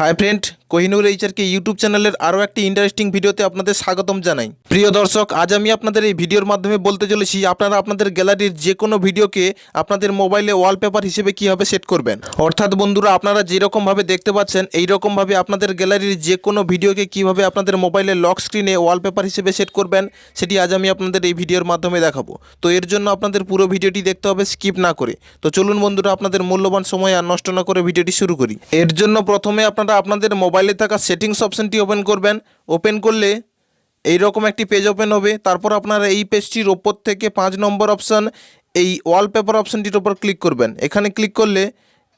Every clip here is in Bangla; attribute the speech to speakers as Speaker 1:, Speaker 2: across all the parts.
Speaker 1: Hi friend Kohinoor HRK YouTube চ্যানেলের আরও একটি ইন্টারেস্টিং ভিডিওতে আপনাদের স্বাগতম জানাই। প্রিয় দর্শক, আজ আমি আপনাদের এই ভিডিওর মাধ্যমে বলতে চলেছি, আপনারা আপনাদের গ্যালারির যে কোনো ভিডিওকে আপনাদের মোবাইলে ওয়ালপেপার হিসেবে কীভাবে সেট করবেন? অর্থাৎ বন্ধুরা, আপনারা যেরকমভাবে দেখতে পাচ্ছেন এই রকমভাবে আপনাদের গ্যালারির যে কোনো ভিডিওকে কীভাবে আপনাদের মোবাইলে লক স্ক্রিনে ওয়ালপেপার হিসেবে সেট করবেন, সেটি আজ আমি আপনাদের এই ভিডিওর মাধ্যমে দেখাবো। তো এর জন্য আপনাদের পুরো ভিডিওটি দেখতে হবে, স্কিপ না করে। তো চলুন বন্ধুরা, আপনাদের মূল্যবান সময় আর নষ্ট না করে ভিডিওটি শুরু করি। এর জন্য প্রথমে আপনারা আপনাদের মোবাইলে থাকা সেটিংস অপশনটি ওপেন করবেন। ওপেন করলে এই রকম একটি পেজ ওপেন হবে। তারপর আপনারা এই পেজটির ওপর থেকে পাঁচ নম্বর অপশন, এই ওয়ালপেপার অপশনটির ওপর ক্লিক করবেন। এখানে ক্লিক করলে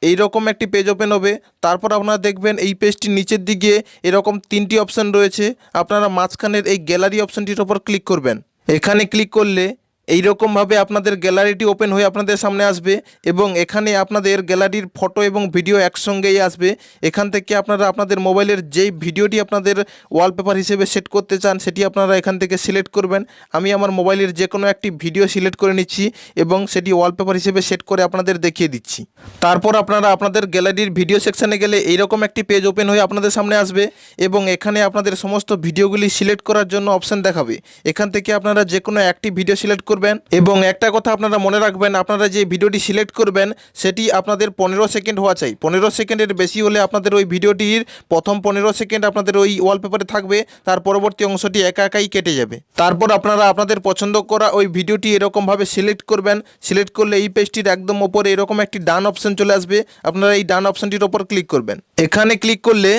Speaker 1: এই রকম একটি পেজ ওপেন হবে। তারপর আপনারা দেখবেন এই পেজটির নিচের দিকে এরকম তিনটি অপশন রয়েছে। আপনারা মাঝখানের এই গ্যালারি অপশনটির ওপর ক্লিক করবেন। এখানে ক্লিক করলে এই রকমভাবে আপনাদের গ্যালারিটি ওপেন হয়ে আপনাদের সামনে আসবে এবং এখানে আপনাদের গ্যালারির ফটো এবং ভিডিও একসঙ্গেই আসবে। এখান থেকে আপনারা আপনাদের মোবাইলের যেই ভিডিওটি আপনাদের ওয়ালপেপার হিসেবে সেট করতে চান, সেটি আপনারা এখান থেকে সিলেক্ট করবেন। আমি আমার মোবাইলের যে কোনো একটি ভিডিও সিলেক্ট করে নিচ্ছি এবং সেটি ওয়ালপেপার হিসেবে সেট করে আপনাদের দেখিয়ে দিচ্ছি। তারপর আপনারা আপনাদের গ্যালারির ভিডিও সেকশানে গেলে এইরকম একটি পেজ ওপেন হয়ে আপনাদের সামনে আসবে এবং এখানে আপনাদের সমস্ত ভিডিওগুলি সিলেক্ট করার জন্য অপশান দেখাবে। এখান থেকে আপনারা যে কোনো একটি ভিডিও সিলেক্ট করবেন এবং একটা কথা আপনারা মনে রাখবেন, আপনারা যে ভিডিওটি সিলেক্ট করবেন, সেটি আপনাদের পনেরো সেকেন্ড হওয়া চাই। পনেরো সেকেন্ডের বেশি হলে আপনাদের ওই ভিডিওটির প্রথম পনেরো সেকেন্ড আপনাদের ওই ওয়ালপেপারে থাকবে, তার পরবর্তী অংশটি একা একাই কেটে যাবে। তারপর আপনারা আপনাদের পছন্দ করা ওই ভিডিওটি এরকমভাবে সিলেক্ট করবেন। সিলেক্ট করলে এই পেজটির একদম ওপরে এরকম একটি ডান অপশন চলে আসবে। আপনারা এই ডান অপশনটির ওপর ক্লিক করবেন। এখানে ক্লিক করলে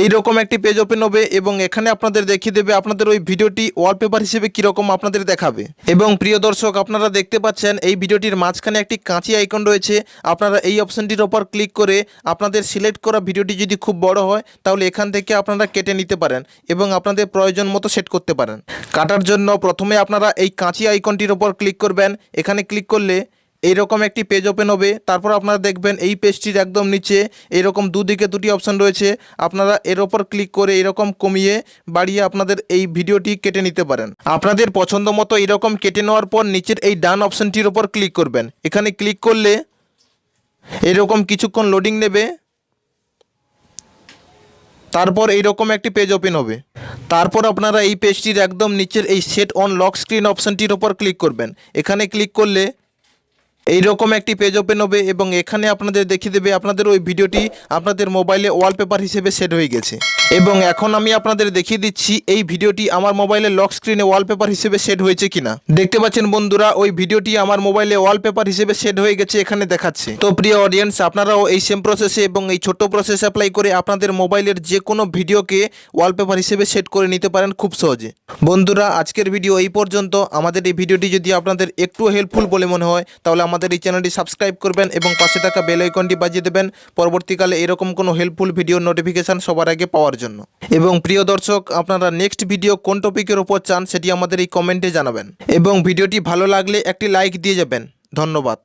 Speaker 1: এই রকম একটি পেজ ওপেন হবে এবং এখানে আপনাদের দেখিয়ে দেবে আপনাদের ওই ভিডিওটি ওয়ালপেপার হিসেবে কীরকম আপনাদের দেখাবে। এবং প্রিয় দর্শক, আপনারা দেখতে পাচ্ছেন এই ভিডিওটির মাঝখানে একটি কাঁচি আইকন রয়েছে। আপনারা এই অপশনটির ওপর ক্লিক করে আপনাদের সিলেক্ট করা ভিডিওটি যদি খুব বড় হয়, তাহলে এখান থেকে আপনারা কেটে নিতে পারেন এবং আপনাদের প্রয়োজন মতো সেট করতে পারেন। কাটার জন্য প্রথমে আপনারা এই কাঁচি আইকনটির ওপর ক্লিক করবেন। এখানে ক্লিক করলে এইরকম একটি পেজ ওপেন হবে। তারপর আপনারা দেখবেন এই পেজটির একদম নিচে এরকম দুদিকে দুটি অপশন রয়েছে। আপনারা এর ওপর ক্লিক করে এরকম কমিয়ে বাড়িয়ে আপনাদের এই ভিডিওটি কেটে নিতে পারেন। আপনাদের পছন্দ মতো এরকম কেটে নেওয়ার পর নিচের এই ডান অপশনটির ওপর ক্লিক করবেন। এখানে ক্লিক করলে এরকম কিছুক্ষণ লোডিং নেবে। তারপর এইরকম একটি পেজ ওপেন হবে। তারপর আপনারা এই পেজটির একদম নিচের এই সেট অন লক স্ক্রিন অপশনটির ওপর ক্লিক করবেন। এখানে ক্লিক করলে এই রকম একটি পেজ ওপেন হবে এবং এখানে আপনাদের দেখিয়ে দেবে, আপনাদের ওই ভিডিওটি আপনাদের মোবাইলে ওয়ালপেপার হিসেবে সেট হয়ে গেছে। এবং এখন আমি আপনাদের দেখিয়ে দিচ্ছি এই ভিডিওটি আমার মোবাইলে লক স্ক্রিনে ওয়ালপেপার হিসেবে সেট হয়েছে কিনা। দেখতে পাচ্ছেন বন্ধুরা, ওই ভিডিওটি আমার মোবাইলে ওয়ালপেপার হিসেবে সেট হয়ে গেছে, এখানে দেখাচ্ছে। তো প্রিয় অডিয়েন্স আপনারাও এই সেম প্রসেসে এবং এই ছোট প্রসেস অ্যাপ্লাই করে আপনাদের মোবাইলের যে কোনো ভিডিওকে ওয়ালপেপার হিসেবে সেট করে নিতে পারেন খুব সহজে। বন্ধুরা, আজকের ভিডিও এই পর্যন্ত। আমাদের এই ভিডিওটি যদি আপনাদের একটু হেল্পফুল বলে মনে হয়, তাহলে আমাদের এই চ্যানেলটি সাবস্ক্রাইব করবেন এবং পাশে থাকা বেল আইকনটি বাজিয়ে দেবেন। পরবর্তীকালে এরকম কোনো হেল্পফুল ভিডিও নোটিফিকেশান সবার আগে পাওয়ার জন্য। এবং প্রিয় দর্শক, আপনারা নেক্সট ভিডিও কোন টপিকের ওপর চান সেটি আমাদের এই কমেন্টে জানাবেন। এবং ভিডিওটি ভালো লাগলে একটি লাইক দিয়ে যাবেন। ধন্যবাদ।